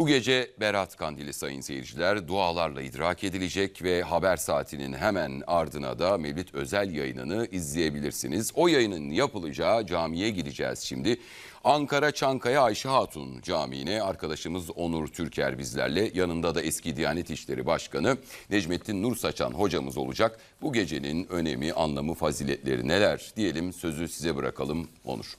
Bu gece Berat Kandili sayın seyirciler dualarla idrak edilecek ve haber saatinin hemen ardına da Mevlid özel yayınını izleyebilirsiniz. O yayının yapılacağı camiye gideceğiz şimdi. Ankara Çankaya Ayşe Hatun Camii'ne arkadaşımız Onur Türker bizlerle yanında da eski Diyanet İşleri Başkanı Necmettin Nur Saçan hocamız olacak. Bu gecenin önemi, anlamı, faziletleri neler diyelim sözü size bırakalım Onur.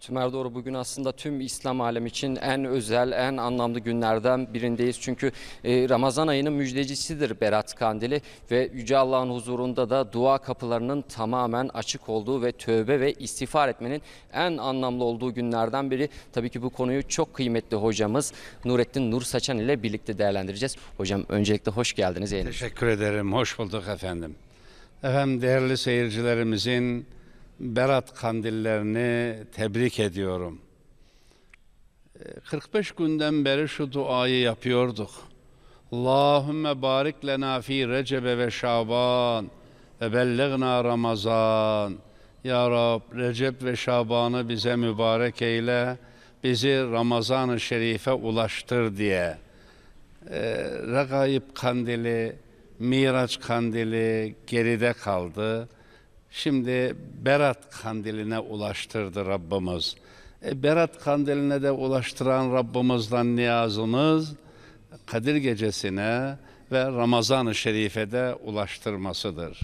Tümer Doğru bugün aslında tüm İslam alemi için en özel, en anlamlı günlerden birindeyiz. Çünkü e, Ramazan ayının müjdecisidir Berat Kandili ve Yüce Allah'ın huzurunda da dua kapılarının tamamen açık olduğu ve tövbe ve istiğfar etmenin en anlamlı olduğu günlerden biri. Tabii ki bu konuyu çok kıymetli hocamız Nurettin Nur Saçan ile birlikte değerlendireceğiz. Hocam öncelikle hoş geldiniz. yayınımıza. Teşekkür ederim. Hoş bulduk efendim. Efendim değerli seyircilerimizin Berat kandillerini tebrik ediyorum. Ee, 45 günden beri şu duayı yapıyorduk. Allahümme barik lena fi Recebe ve Şaban ve belligna Ramazan. Ya Rab Recep ve Şaban'ı bize mübarek eyle, bizi Ramazan-ı Şerif'e ulaştır diye e, Regaib kandili, Miraç kandili geride kaldı. Şimdi Berat kandiline ulaştırdı Rabbimiz. E, Berat kandiline de ulaştıran Rabbimizden niyazımız Kadir gecesine ve Ramazan-ı Şerif'e de ulaştırmasıdır.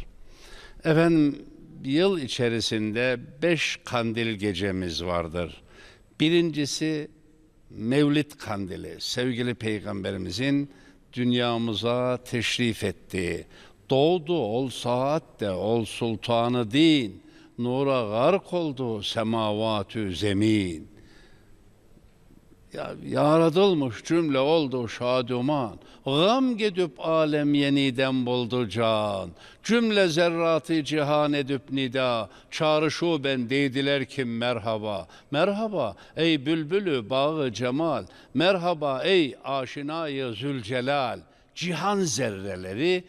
Efendim yıl içerisinde beş kandil gecemiz vardır. Birincisi Mevlid kandili, sevgili peygamberimizin dünyamıza teşrif ettiği, doğdu ol saatte ol sultanı din, nura gark oldu semavatü zemin. Ya, yaratılmış cümle oldu şaduman. Gam gedüp alem yeniden buldu can. Cümle zerratı cihan edüp nida. Çağrışu ben deydiler ki merhaba. Merhaba ey bülbülü bağı cemal. Merhaba ey aşinayı zülcelal. Cihan zerreleri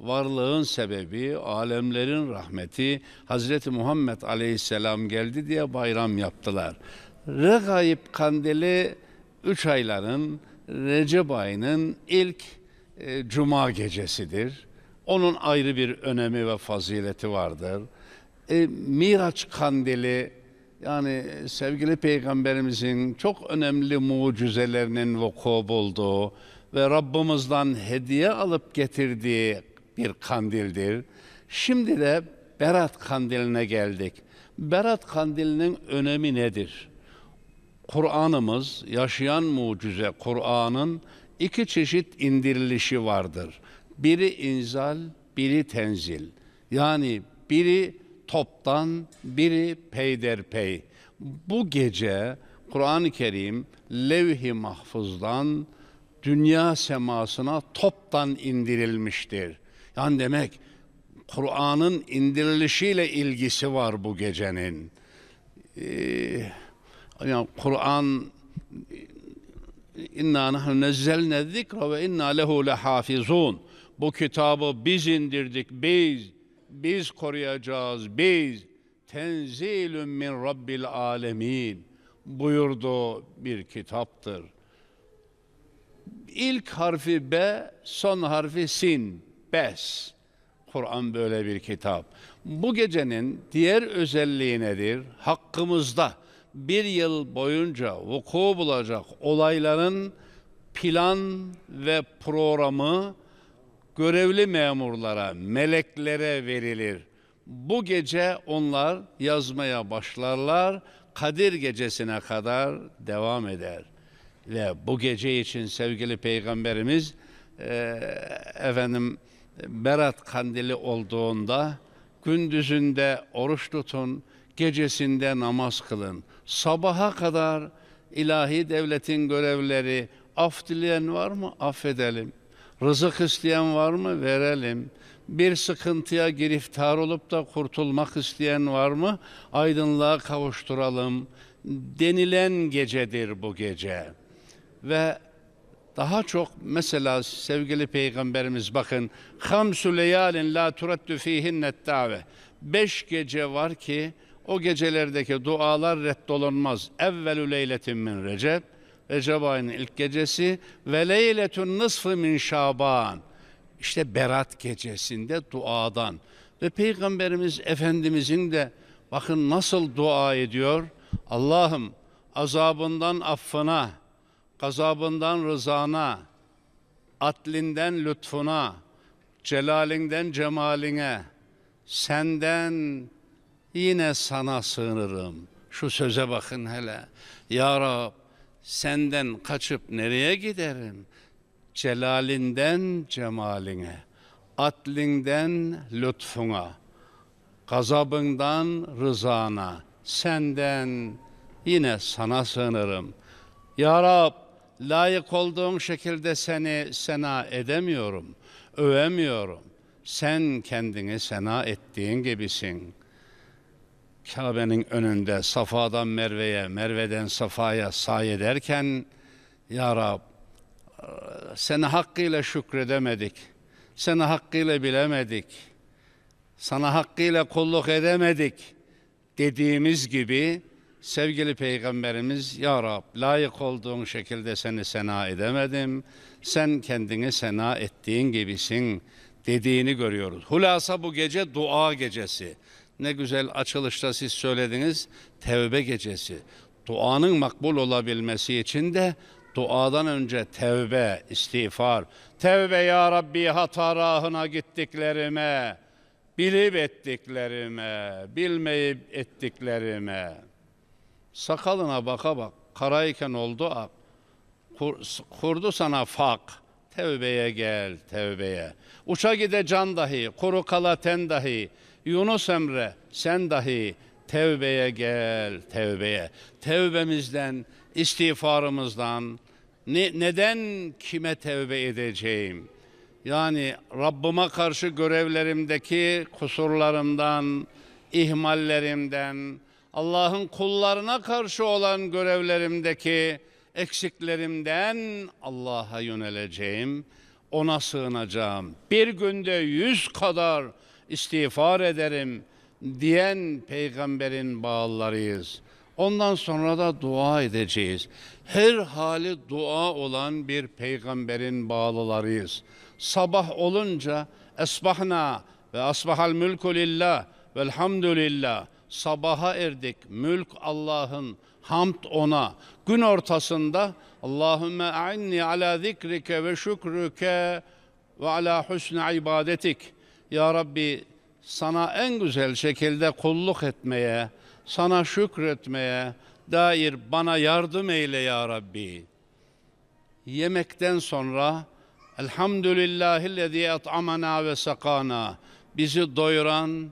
varlığın sebebi, alemlerin rahmeti Hazreti Muhammed Aleyhisselam geldi diye bayram yaptılar. Regaib kandili üç ayların Recep ayının ilk e, cuma gecesidir. Onun ayrı bir önemi ve fazileti vardır. E, Miraç kandili yani sevgili peygamberimizin çok önemli mucizelerinin vuku bulduğu ve Rabbimizden hediye alıp getirdiği bir kandildir. Şimdi de Berat kandiline geldik. Berat kandilinin önemi nedir? Kur'an'ımız, yaşayan mucize Kur'an'ın iki çeşit indirilişi vardır. Biri inzal, biri tenzil. Yani biri toptan, biri peyderpey. Bu gece Kur'an-ı Kerim levh-i mahfuzdan dünya semasına toptan indirilmiştir. Yani demek Kur'an'ın indirilişiyle ilgisi var bu gecenin. Ee, yani Kur'an inna nahnu nezzelne zikra ve inna lehu lehafizun. Bu kitabı biz indirdik, biz, biz koruyacağız, biz. Tenzilün min Rabbil alemin buyurduğu bir kitaptır. İlk harfi B, son harfi sin, bes. Kur'an böyle bir kitap. Bu gecenin diğer özelliği nedir? Hakkımızda bir yıl boyunca vuku bulacak olayların plan ve programı görevli memurlara, meleklere verilir. Bu gece onlar yazmaya başlarlar, Kadir gecesine kadar devam eder. Ve bu gece için sevgili Peygamberimiz e, efendim Berat kandili olduğunda gündüzünde oruç tutun, gecesinde namaz kılın. Sabaha kadar ilahi devletin görevleri af dileyen var mı? Affedelim. Rızık isteyen var mı? Verelim. Bir sıkıntıya giriftar olup da kurtulmak isteyen var mı? Aydınlığa kavuşturalım. Denilen gecedir bu gece. Ve daha çok mesela sevgili peygamberimiz bakın hamsu leyalin la turaddu fihinnet dave. Beş gece var ki o gecelerdeki dualar reddolunmaz. Evvelü leyletin min Recep, Recep ayının ilk gecesi ve leyletun nısfı min Şaban. İşte Berat gecesinde duadan ve Peygamberimiz Efendimizin de bakın nasıl dua ediyor. Allah'ım azabından affına, gazabından rızana, atlinden lütfuna, celalinden cemaline, senden yine sana sığınırım. Şu söze bakın hele. Ya Rab senden kaçıp nereye giderim? Celalinden cemaline, atlinden lütfuna, gazabından rızana, senden yine sana sığınırım. Ya Rab, layık olduğun şekilde seni sena edemiyorum, övemiyorum. Sen kendini sena ettiğin gibisin. Kabe'nin önünde Safa'dan Merve'ye, Merve'den Safa'ya say ederken Ya Rab seni hakkıyla şükredemedik. Seni hakkıyla bilemedik. Sana hakkıyla kulluk edemedik dediğimiz gibi sevgili peygamberimiz Ya Rab layık olduğun şekilde seni sena edemedim. Sen kendini sena ettiğin gibisin dediğini görüyoruz. Hulasa bu gece dua gecesi. Ne güzel açılışta siz söylediniz tevbe gecesi. Duanın makbul olabilmesi için de duadan önce tevbe, istiğfar. Tevbe ya Rabbi hata rahına gittiklerime, bilip ettiklerime, bilmeyip ettiklerime. Sakalına baka bak, karayken oldu ak. Kur- kurdu sana fak. Tevbeye gel, tevbeye. Uça gide can dahi, kuru kala ten dahi. Yunus Emre, sen dahi tevbeye gel, tevbeye. Tevbemizden, istiğfarımızdan, ne, neden kime tevbe edeceğim? Yani Rabbime karşı görevlerimdeki kusurlarımdan, ihmallerimden, Allah'ın kullarına karşı olan görevlerimdeki eksiklerimden Allah'a yöneleceğim, ona sığınacağım. Bir günde yüz kadar istiğfar ederim diyen peygamberin bağlarıyız. Ondan sonra da dua edeceğiz. Her hali dua olan bir peygamberin bağlılarıyız. Sabah olunca esbahna ve asbahal mülku lillah velhamdülillah. Sabaha erdik. Mülk Allah'ın, hamd ona. Gün ortasında Allahümme a'inni ala zikrike ve şükrüke ve ala husni ibadetik. Ya Rabbi sana en güzel şekilde kulluk etmeye, sana şükretmeye dair bana yardım eyle ya Rabbi. Yemekten sonra Elhamdülillahillezî et'amana ve sakana. Bizi doyuran,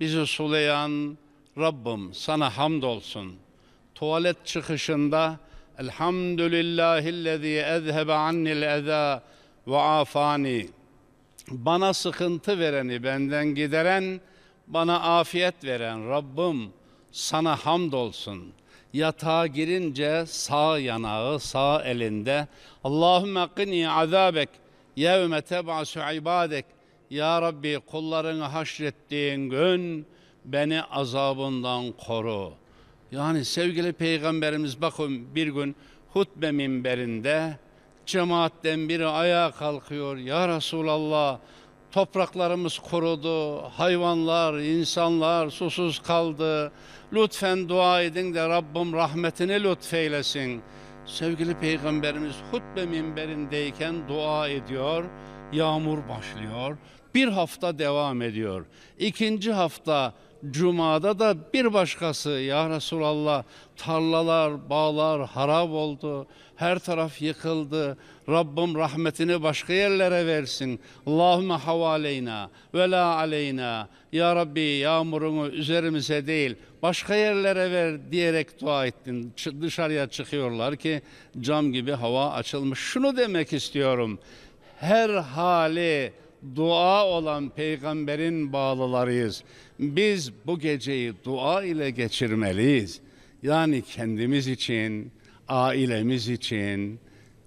bizi sulayan Rabbim sana hamdolsun. Tuvalet çıkışında Elhamdülillahillezî ezhebe annil eza ve afani. Bana sıkıntı vereni benden gideren, bana afiyet veren Rabbim sana hamdolsun. Yatağa girince sağ yanağı sağ elinde Allahümme qini azabek yevme teb'asu ibadek Ya Rabbi kullarını haşrettiğin gün beni azabından koru. Yani sevgili peygamberimiz bakın bir gün hutbe minberinde cemaatten biri ayağa kalkıyor. Ya Resulallah topraklarımız kurudu, hayvanlar, insanlar susuz kaldı. Lütfen dua edin de Rabbim rahmetini lütfeylesin. Sevgili Peygamberimiz hutbe minberindeyken dua ediyor. Yağmur başlıyor. Bir hafta devam ediyor. İkinci hafta Cuma'da da bir başkası ya Resulallah tarlalar, bağlar harap oldu. Her taraf yıkıldı. Rabbim rahmetini başka yerlere versin. Allahümme havaleyna ve la aleyna. Ya Rabbi yağmurunu üzerimize değil başka yerlere ver diyerek dua ettin. Dışarıya çıkıyorlar ki cam gibi hava açılmış. Şunu demek istiyorum. Her hali dua olan peygamberin bağlılarıyız. Biz bu geceyi dua ile geçirmeliyiz. Yani kendimiz için, ailemiz için,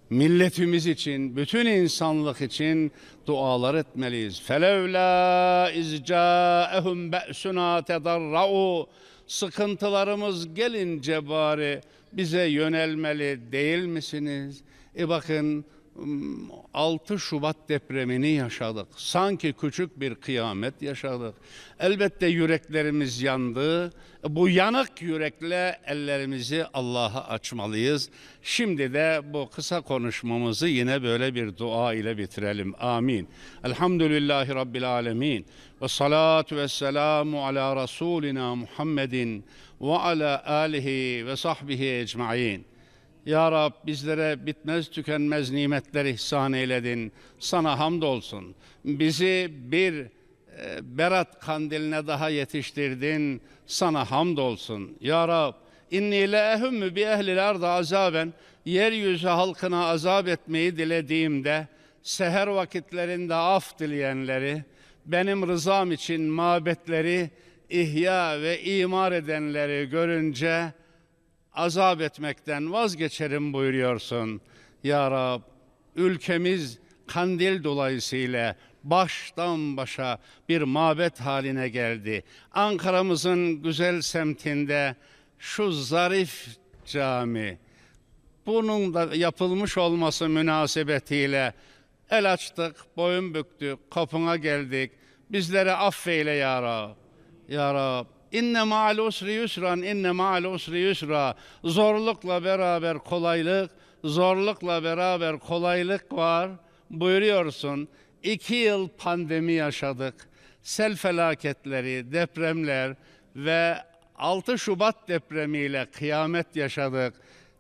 milletimiz için, bütün insanlık için dualar etmeliyiz. Felevla iz ca'ehum be'suna tedarra'u Sıkıntılarımız gelince bari bize yönelmeli değil misiniz? E bakın 6 Şubat depremini yaşadık. Sanki küçük bir kıyamet yaşadık. Elbette yüreklerimiz yandı. Bu yanık yürekle ellerimizi Allah'a açmalıyız. Şimdi de bu kısa konuşmamızı yine böyle bir dua ile bitirelim. Amin. Elhamdülillahi Rabbil Alemin. Ve salatu ve selamu ala Resulina Muhammedin ve ala alihi ve sahbihi ecma'in. Ya Rab bizlere bitmez tükenmez nimetler ihsan eyledin. Sana hamdolsun. Bizi bir e, Berat kandiline daha yetiştirdin. Sana hamdolsun. Ya Rab inni le ehümmü bi ehlil arda azaben yeryüzü halkına azap etmeyi dilediğimde seher vakitlerinde af dileyenleri benim rızam için mabetleri ihya ve imar edenleri görünce azap etmekten vazgeçerim buyuruyorsun. Ya Rab ülkemiz kandil dolayısıyla baştan başa bir mabet haline geldi. Ankara'mızın güzel semtinde şu zarif cami, bunun da yapılmış olması münasebetiyle el açtık, boyun büktük, kapına geldik. Bizleri affeyle ya Rab. Ya Rab, inne ma'al usri yusran, inne ma'al usri yusra. Zorlukla beraber kolaylık, zorlukla beraber kolaylık var buyuruyorsun. İki yıl pandemi yaşadık. Sel felaketleri, depremler ve 6 Şubat depremiyle kıyamet yaşadık.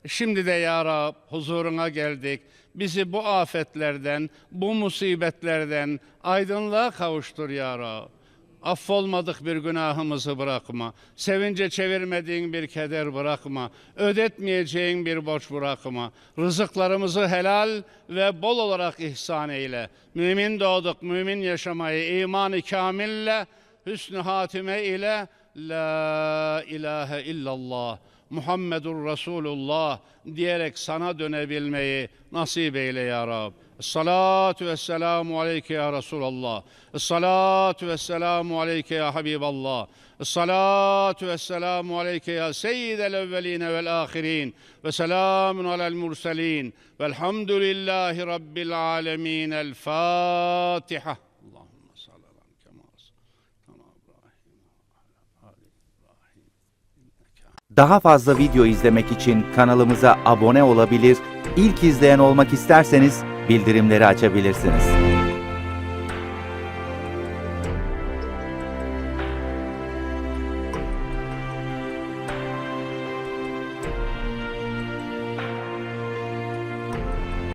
Şimdi de ya Rab huzuruna geldik. Bizi bu afetlerden, bu musibetlerden aydınlığa kavuştur ya Rab. Affolmadık bir günahımızı bırakma. Sevince çevirmediğin bir keder bırakma. Ödetmeyeceğin bir borç bırakma. Rızıklarımızı helal ve bol olarak ihsan eyle. Mümin doğduk, mümin yaşamayı imanı kamille, hüsnü hatime ile La ilahe illallah Muhammedur Resulullah diyerek sana dönebilmeyi nasip eyle ya Rab. Salatu ve selamu aleyke ya Resulallah. Salatu ve selamu aleyke ya Habiballah. Salatu ve selamu aleyke ya Seyyidel evveline vel ahirin. Ve selamun alel murselin. Velhamdülillahi Rabbil alemin. El Fatiha. Allahümme salli. Daha fazla video izlemek için kanalımıza abone olabilir, ilk izleyen olmak isterseniz bildirimleri açabilirsiniz.